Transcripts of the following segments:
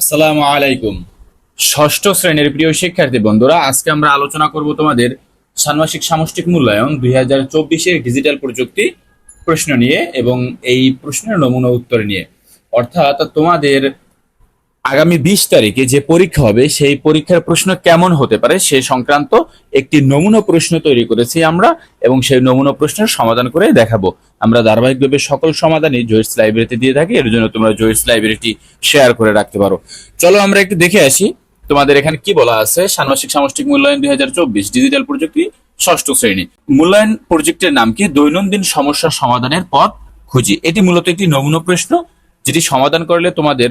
আসসালামু আলাইকুম। ষষ্ঠ শ্রেণির প্রিয় শিক্ষার্থী বন্ধুরা, আজকে আমরা আলোচনা করব তোমাদের ষান্মাসিক সামষ্টিক মূল্যায়ন দুই হাজার চব্বিশের ডিজিটাল প্রযুক্তি প্রশ্ন নিয়ে এবং এই প্রশ্নের নমুনা উত্তর নিয়ে। অর্থাৎ তোমাদের আগামী বিশ তারিখে যে পরীক্ষা হবে, সেই পরীক্ষার প্রশ্ন কেমন হতে পারে সে সংক্রান্ত একটি নমুনা প্রশ্ন তৈরি করেছি আমরা এবং সেই নমুনা প্রশ্নের সমাধান করে দেখাবো। আমরা ধারাবাহিকভাবে সকল সমাধানই জয়েস লাইব্রেরিতে দিয়ে থাকি, এর জন্য তোমরা জয়েস লাইব্রেরিটি শেয়ার করে রাখতে পারো। চলো আমরা একটু দেখে আসি, তোমাদের এখানে কি বলা আছে? ষান্মাসিক সামষ্টিক মূল্যায়ন দুই হাজার চব্বিশ, ডিজিটাল প্রযুক্তি, ষষ্ঠ শ্রেণি। মূল্যায়ন প্রজেক্টের নাম কি? দৈনন্দিন সমস্যা সমাধানের পথ খুঁজি। এটি মূলত একটি নমুনা প্রশ্ন, যেটি সমাধান করলে তোমাদের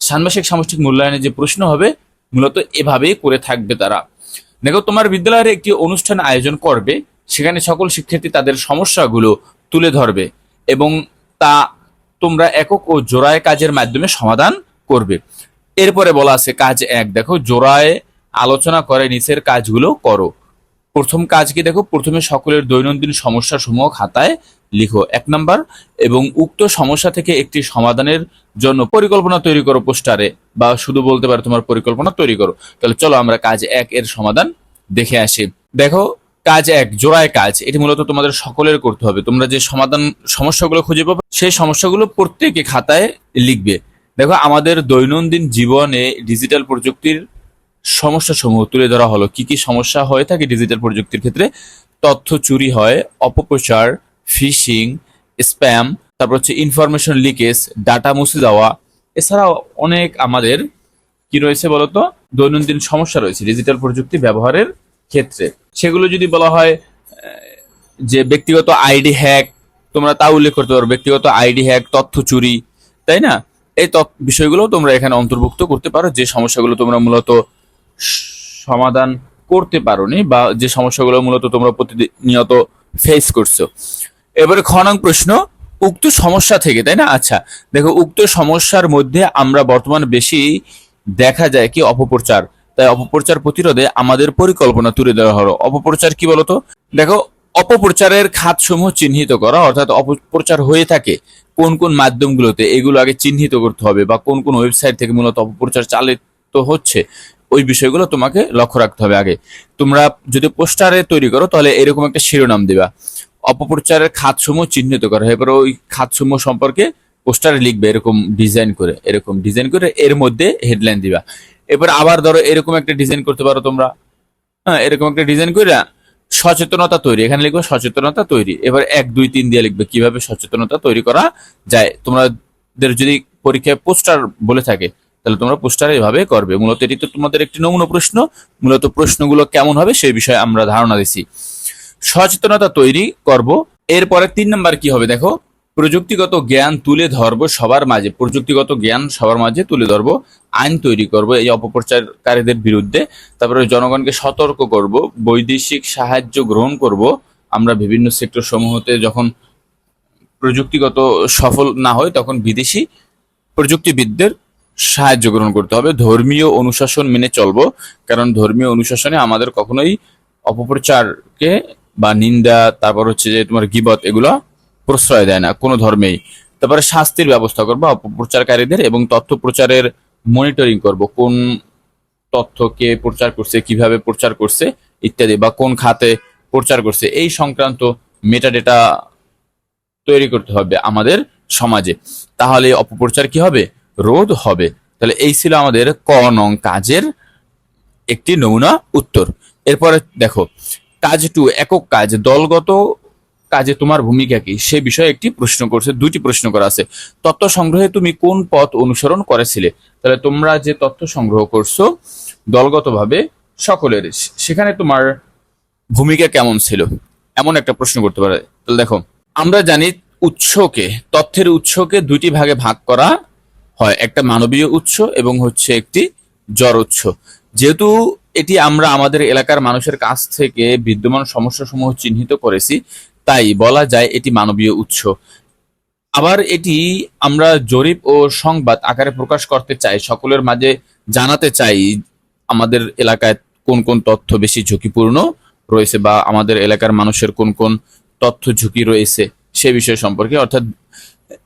ষান্মাসিক সামষ্টিক মূল্যায়নের যে প্রশ্ন হবে, মূলত এভাবেই করে থাকবে তারা। দেখো, তোমার বিদ্যালয়ের একটি অনুষ্ঠান আয়োজন করবে, সেখানে সকল শিক্ষার্থী তাদের সমস্যাগুলো তুলে ধরবে এবং তা তোমরা একক ও জোড়ায় কাজের মাধ্যমে সমাধান করবে। এরপরে বলা আছে, কাজ এক। দেখো, জোড়ায় আলোচনা করে, নিচের কাজগুলো করো। প্রথম কাজ কি দেখো? প্রথমে সকলের দৈনন্দিন সমস্যা সমূহ খাতায় লিখো। এক নাম্বার, এবং উক্ত সমস্যা থেকে একটি সমাধানের জন্য পরিকল্পনা তৈরি করো পোস্টারে, বা শুধু বলতে পারো তোমার পরিকল্পনা তৈরি করো। তাহলে চলো আমরা কাজ এক এর সমাধান দেখে আসি। দেখো, কাজ এক, জোড়ায় কাজ। এটি মূলত তোমাদের সকলের করতে হবে। তোমরা যে সমাধান সমস্যাগুলো খুঁজে পাবে, সেই সমস্যাগুলো প্রত্যেকে খাতায় লিখবে। দেখো, আমাদের দৈনন্দিন জীবনে ডিজিটাল প্রযুক্তির সমস্যা সমূহ তুলে ধরা হলো। কি কি সমস্যা হয়ে থাকে ডিজিটাল প্রযুক্তির ক্ষেত্রে? তথ্য চুরি হয়, অপপ্রচার ফিশিং স্প্যাম তারপর হচ্ছে ইনফরমেশন লিকেজ ডাটা মুছে যাওয়া। এছাড়াও অনেক আমাদের কি রয়েছে বলতো? দৈনন্দিন সমস্যা রয়েছে ডিজিটাল প্রযুক্তি ব্যবহারের ক্ষেত্রে। সেগুলো যদি বলা হয় যে ব্যক্তিগত আইডি হ্যাক, তোমরা তা উল্লেখ করতে পারো, ব্যক্তিগত আইডি হ্যাক, তথ্য চুরি, তাই না? এই বিষয়গুলো তোমরা এখানে অন্তর্ভুক্ত করতে পারো, যে সমস্যাগুলো তোমরা মূলত সমাধান করতে পারোনি বা যে সমস্যাগুলো মূলত তোমরা প্রতিনিয়ত ফেস করছ। এবারে খ নং প্রশ্ন, উক্ত সমস্যা থেকে, তাই না? আচ্ছা দেখো, উক্ত সমস্যার মধ্যে আমরা বর্তমান বেশি দেখা যায় কি অপপ্রচার। তাই অপপ্রচার প্রতিরোধে আমাদের পরিকল্পনা তুলে দেওয়া হলো। অপপ্রচার কি বলতো? দেখো, অপপ্রচারের খাতসমূহ চিহ্নিত করা, অর্থাৎ অপপ্রচার হয়ে থাকে কোন কোন মাধ্যমগুলোতে, এগুলো আগে চিহ্নিত করতে হবে বা কোন কোন ওয়েবসাইট থেকে মূলত অপপ্রচার চালিত হচ্ছে। ওই বিষয়গুলো তোমাকে লক্ষ্য রাখতে হবে আগে। তোমরা যদি পোস্টারে তৈরি করো, তাহলে এরকম একটা শিরোনাম দিবা। অপপ্রচারের খাতসমূহ চিহ্নিত করা। এবার ওই খাতসমূহ সম্পর্কে পোস্টারে লিখবে এরকম ডিজাইন করে, এরকম ডিজাইন করে এর মধ্যে হেডলাইন দিবা। এবার আবার ধরো এরকম একটা ডিজাইন করতে পারো তোমরা। হ্যাঁ এরকম একটা ডিজাইন করে সচেতনতা তৈরি। এখানে লিখবে সচেতনতা তৈরি। এবার এক, দুই, তিন দিয়ে লিখবে কীভাবে সচেতনতা তৈরি করা যায়। তোমাদের যদি পরীক্ষায় পোস্টার বলে থাকে তাহলে তোমরা পোস্টার এভাবে করবে। মূলত এটি তো তোমাদের একটি নমুনা প্রশ্ন। মূলত প্রশ্নগুলো কেমন হবে সেই বিষয়ে আমরা ধারণা দিছি। সচেতনতা তৈরি করব। এরপরে তিন নাম্বার কি হবে দেখো? প্রযুক্তিগত জ্ঞান তুলে ধরবো সবার মাঝে। প্রযুক্তিগত জ্ঞান সবার মাঝে তুলে ধরবো। আইন তৈরি করব এই অপপ্রচারকারীদের বিরুদ্ধে। তারপরে জনগণকে সতর্ক করব। বৈদেশিক সাহায্য গ্রহণ করব। আমরা বিভিন্ন সেক্টর সমূহতে যখন প্রযুক্তিগত সফল না হয় তখন বিদেশি প্রযুক্তিবিদদের সাহায্য গ্রহণ করতে হবে। ধর্মীয় অনুশাসন মেনে চলবো, কারণ ধর্মীয় অনুশাসনে আমাদের কখনোই অপপ্রচারকে বা নিন্দা, তারপর হচ্ছে যে তোমার গিবত এগুলো প্রশ্রয় দেয় না, কোনো ধর্মেই। তারপরে শাস্তির ব্যবস্থা করব, অপপ্রচারকারীদের এবং তথ্য প্রচারের মনিটরিং করব, কোন তথ্যকে প্রচার করছে, কীভাবে প্রচার করছে ইত্যাদি, বা কোন খাতে প্রচার করছে, এই সংক্রান্ত মেটাডেটা তৈরি করতে হবে আমাদের সমাজে। তাহলে অপপ্রচার কি হবে? রোধ হবে। তাহলে এই ছিল আমাদের ক নং কাজের একটি নমুনা উত্তর। এরপরে দেখো, কাজ টু, একক কাজ, দলগত কাজে তোমার ভূমিকা কি? সে বিষয়ে একটি প্রশ্ন করছে, দুটি প্রশ্ন করা আছে। তথ্য সংগ্রহে তুমি কোন পথ অনুসরণ করেছিলে? তাহলে তোমরা যে তথ্য সংগ্রহ করছ, দলগতভাবে সকলের, সেখানে তোমার ভূমিকা কেমন ছিল? এমন একটা প্রশ্ন করতে পারে। তাহলে দেখো, আমরা জানি উৎসকে, তথ্যের উৎসকে দুইটি ভাগে ভাগ করা হয়, একটা মানবীয় উৎস এবং হচ্ছে একটি জড় উৎস। যেহেতু এটি আমরা আমাদের এলাকার মানুষের কাছ থেকে বিদ্যমান সমস্যাসমূহ চিহ্নিত করেছি, তাই বলা যায় এটি মানবীয় উৎস। আবার এটি আমরা জরিপ ও সংবাদ আকারে প্রকাশ করতে চাই, সকলের মাঝে জানাতে চাই আমাদের এলাকায় কোন কোন তথ্য বেশি ঝুঁকিপূর্ণ রয়েছে বা আমাদের এলাকার মানুষের কোন কোন তথ্য ঝুঁকি রয়েছে সে বিষয় সম্পর্কে। অর্থাৎ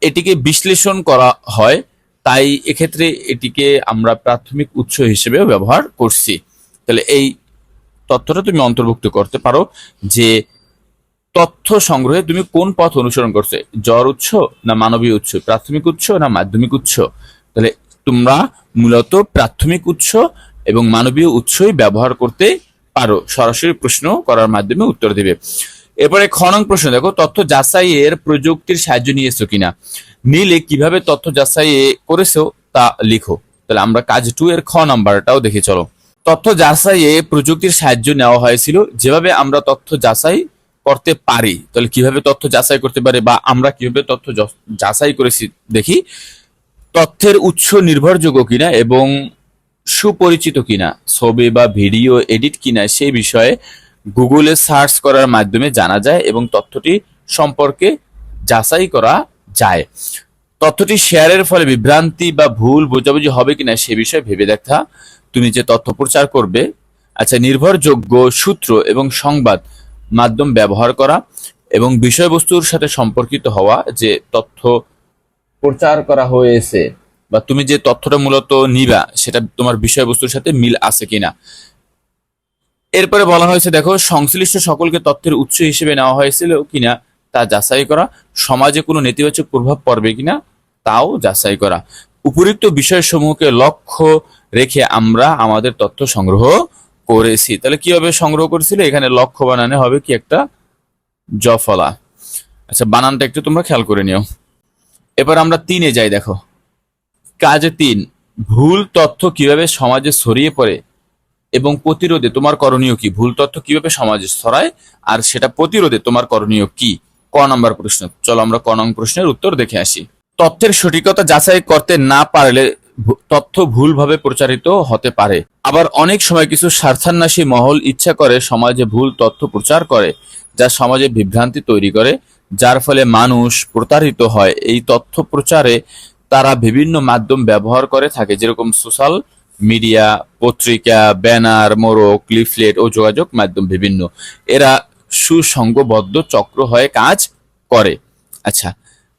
এটিকে বিশ্লেষণ করা হয় তাই এক্ষেত্রে এটিকে আমরা প্রাথমিক উৎস হিসেবেও ব্যবহার করছি। তাহলে এই তথ্যটা তুমি অন্তর্ভুক্ত করতে পারো যে তথ্য সংগ্রহে তুমি কোন পথ অনুসরণ করছ, জ্বর উৎস না মানবীয় উৎস, প্রাথমিক উৎস না মাধ্যমিক উৎস? তাহলে তোমরা মূলত প্রাথমিক উৎস এবং মানবীয় উৎসই ব্যবহার করতে পারো। সরাসরি প্রশ্ন করার মাধ্যমে উত্তর দেবে। এরপরে খনং প্রশ্ন, দেখো, তথ্য যাচাই এর প্রযুক্তির সাহায্য নিয়েছো কিনা? নিলে কীভাবে তথ্য যাচাই করেছ তা লিখো। তাহলে আমরা কাজ টু এর খ নাম্বারটাও দেখে চলো। তথ্য যাচাইয়ে প্রযুক্তির সাহায্য নেওয়া হয়েছিল। যেভাবে আমরা তথ্য যাচাই করতে পারি, তাহলে কীভাবে তথ্য যাচাই করতে পারি বা আমরা কীভাবে তথ্য যাচাই করেছি দেখি। তথ্যের উৎস নির্ভরযোগ্য কিনা এবং সুপরিচিত কিনা, ছবি বা ভিডিও, এডিট কিনা, সেই বিষয়ে গুগলে সার্চ করার মাধ্যমে জানা যায় এবং তথ্যটি সম্পর্কে যাচাই করা যায়। তথ্যটি শেয়ারের ফলে বিভ্রান্তি বা ভুল বোঝাবুঝি হবে কিনা সে বিষয়ে ভেবে দেখা। তুমি যে তথ্য প্রচার করবে আচ্ছা নির্ভরযোগ্য সূত্র এবং সংবাদ মাধ্যম ব্যবহার করা এবং বিষয়বস্তুর সাথে সম্পর্কিত হওয়া যে তথ্য প্রচার করা হয়েছে বা তুমি যে তথ্যটা মূলত নিবা, সেটা তোমার বিষয়বস্তুর সাথে মিল আছে কিনা। এরপরে বলা হয়েছে, দেখো, সংশ্লিষ্ট সকলকে তথ্যের উৎস হিসেবে নেওয়া হয়েছিল কিনা তা যাচাই করা, সমাজে কোনো নেতিবাচক প্রভাব পড়বে কিনা তাও যাচাই করা। উপরিক্ত বিষয়সমূহকে লক্ষ্য রেখে আমরা আমাদের তথ্য সংগ্রহ করেছি। তাহলে কীভাবে সংগ্রহ করেছিল? এখানে লক্ষ্য বানানে হবে কি একটা? জফলা। আচ্ছা বানানটা একটু তোমরা খেয়াল করে নিও। এবার আমরা তিনে যাই, দেখো। কাজে তিন, ভুল তথ্য কীভাবে সমাজে ছড়িয়ে পড়ে এবং প্রতিরোধে তোমার করণীয় কি? ভুল তথ্য কীভাবে সমাজে ছড়ায়? আর সেটা প্রতিরোধে তোমার করণীয় কি? ক নম্বর প্রশ্ন। চলো আমরা ক নং প্রশ্নের উত্তর দেখে আসি। তথ্যের সঠিকতা যাচাই করতে না পারলে তথ্য ভুলভাবে প্রচারিত হতে পারে। আবার অনেক সময় কিছু স্বার্থান্বেষী মহল ইচ্ছা করে সমাজে ভুল তথ্য প্রচার করে, যা সমাজে বিভ্রান্তি তৈরি করে, যার ফলে মানুষ প্রতারিত হয়। এই তথ্য প্রচারে তারা বিভিন্ন মাধ্যম ব্যবহার করে থাকে, যেরকম সোশ্যাল মিডিয়া, পত্রিকা, ব্যানার, মোড়ক, লিফলেট ও যোগাযোগ মাধ্যম বিভিন্ন। এরা সুসংঘবদ্ধ চক্র হয়ে কাজ করে। আচ্ছা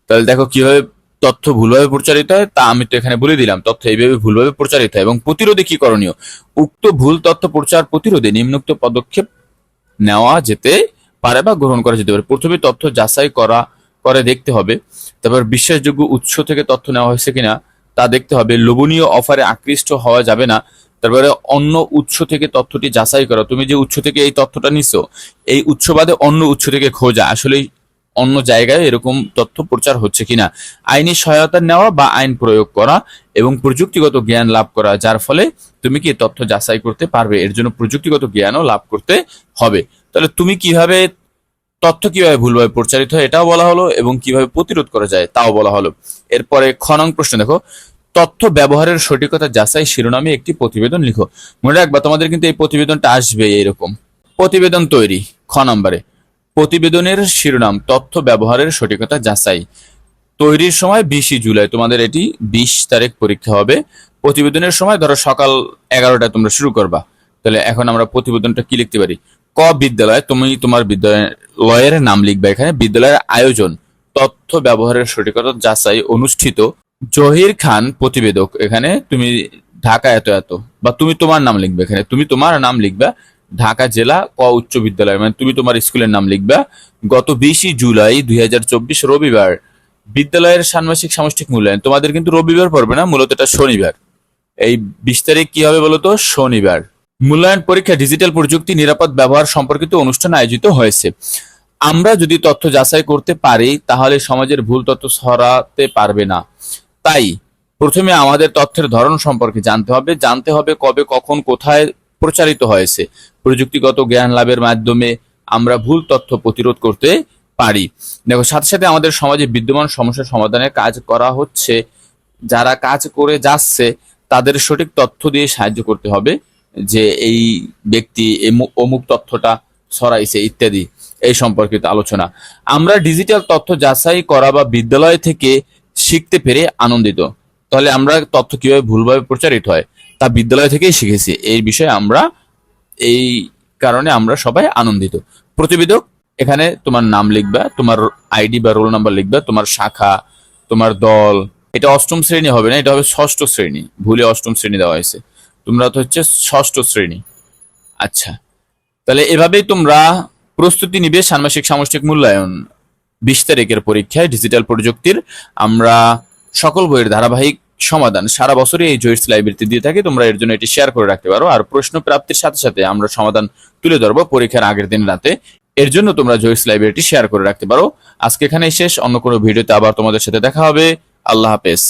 তাহলে দেখো কীভাবে তথ্য ভুলভাবে প্রচারিত হয়, তা আমি তো এখানে বলে দিলাম। তথ্য এইভাবে ভুলভাবে প্রচারিত হয় এবং প্রতিরোধে কি করণীয়? উক্ত ভুল তথ্য প্রচার প্রতিরোধে নিম্নোক্ত পদক্ষেপ নেওয়া যেতে পারে বা গ্রহণ করা যেতে পারে। প্রথমে তথ্য যাচাই করা, করে দেখতে হবে। তারপর বিশ্বাসযোগ্য উৎস থেকে তথ্য নেওয়া হয়েছে কিনা তা দেখতে হবে। লোভনীয় অফারে আকৃষ্ট হওয়া যাবে না। তারপরে অন্য উৎস থেকে তথ্যটি যাচাই করা। তুমি যে উৎস থেকে এই তথ্যটা নিছো, এই উৎস বাদে অন্য উৎস থেকে খোঁজা। আসলে অন্য জায়গায় এরকম তথ্য প্রচার হচ্ছে কিনা? আইনি সহায়তা নেওয়া বা আইন প্রয়োগ করা এবং প্রযুক্তিগত জ্ঞান লাভ করা, যার ফলে তুমি কি তথ্য যাচাই করতে পারবে? এর জন্য প্রযুক্তিগত জ্ঞানও লাভ করতে হবে। তাহলে তুমি কীভাবে তথ্য কীভাবে ভুলভাবে প্রচারিত হয় এটাও বলা হলো এবং কীভাবে প্রতিরোধ করা যায় তাও বলা হলো। এরপরে খনং প্রশ্ন দেখো, তথ্য ব্যবহারের সঠিকতা যাচাই শিরোনামে একটি প্রতিবেদন লিখো। মনে রাখবা, তোমাদের কিন্তু এই প্রতিবেদনটা আসবে এরকম প্রতিবেদন তৈরি, খ নম্বরে। প্রতিবেদনের শিরোনাম, তথ্য ব্যবহারের সঠিকতা যাচাই। তৈরির সময় বিশে জুলাই, তোমাদের এটি বিশ তারিখ পরীক্ষা হবে। প্রতিবেদনের সময় ধরো সকাল এগারোটায় তোমরা শুরু করবা। তাহলে এখন আমরা প্রতিবেদনটা কি লিখতে পারি? ক বিদ্যালয়, তুমি তোমার বিদ্যালয়ের নাম লিখবে এখানে, বিদ্যালয়ের আয়োজন, তথ্য ব্যবহারের সঠিকতা যাচাই অনুষ্ঠিত। জহির খান প্রতিবেদক, এখানে তুমি ঢাকা এত এত, বা তুমি তোমার নাম লিখবে এখানে, তুমি তোমার নাম লিখবা ঢাকা জেলা ক উচ্চ বিদ্যালয় মানে তুমি তোমার স্কুলের নাম লিখবা। গত বিশে জুলাই দুই হাজার চব্বিশ রবিবার, বিদ্যালয়ের ষান্মাসিক সামষ্টিক মূল্যায়ন, তোমাদের কিন্তু রবিবার পড়বে না, মূলত এটা শনিবার। এই বিশ তারিখ কি হবে বলতো? শনিবার। মূল্যায়ন পরীক্ষা ডিজিটাল প্রযুক্তি, নিরাপদ ব্যবহার সম্পর্কিত অনুষ্ঠান আয়োজিত হয়েছে। আমরা যদি তথ্য যাচাই করতে পারি, তাহলে সমাজের ভুল তথ্য ছড়াতে পারবে না। তাই প্রথমে আমাদের তথ্যের ধরন সম্পর্কে জানতে হবে। জানতে হবে কবে, কখন, কোথায় প্রচারিত হয়েছে। প্রযুক্তিগত জ্ঞান লাভের মাধ্যমে আমরা ভুল তথ্য প্রতিরোধ করতে পারি। দেখো, সাথে সাথে আমাদের সমাজে বিদ্যমান সমস্যা সমাধানের কাজ করা হচ্ছে। যারা কাজ করে যাচ্ছে, তাদের সঠিক তথ্য দিয়ে সাহায্য করতে হবে। যে এই ব্যক্তি অমুক তথ্যটা ছড়াইছে ইত্যাদি, এই সম্পর্কিত আলোচনা। আমরা ডিজিটাল তথ্য যাচাই করা বা বিদ্যালয় থেকে শিখতে পেরে আনন্দিত। তাহলে আমরা তথ্য কীভাবে ভুলভাবে প্রচারিত হয়, তা বিদ্যালয় থেকেই শিখেছি। এই বিষয়ে আমরা, এই কারণে আমরা সবাই আনন্দিত। প্রতিবেদক, এখানে তোমার নাম লিখবা, তোমার আইডি বা রোল নাম্বার লিখবা, তোমার শাখা, তোমার দল। এটা অষ্টম শ্রেণি হবে না, এটা হবে ষষ্ঠ শ্রেণি। ভুলে অষ্টম শ্রেণি দেওয়া হয়েছে। তোমরা তো হচ্ছে ষষ্ঠ শ্রেণি। আচ্ছা তাহলে এভাবেই তোমরা প্রস্তুতি নিবে ষান্মাসিক সামষ্টিক মূল্যায়ন। বিশ তারিখের পরীক্ষায় ডিজিটাল প্রযুক্তির আমরা সকল বইয়ের ধারাবাহিক সমাধান সারা বছরই এই জয়েস লাইব্রেরিতে দিয়ে থাকি। তোমরা এর জন্য এটি শেয়ার করে রাখতে পারো। আর প্রশ্ন প্রাপ্তির সাথে সাথে আমরা সমাধান তুলে ধরবো পরীক্ষার আগের দিন রাতে। এর জন্য তোমরা জয়েস লাইব্রেরিটি শেয়ার করে রাখতে পারো। আজকে এখানেই শেষ। অন্য কোনো ভিডিওতে আবার তোমাদের সাথে দেখা হবে। আল্লাহ হাফেজ।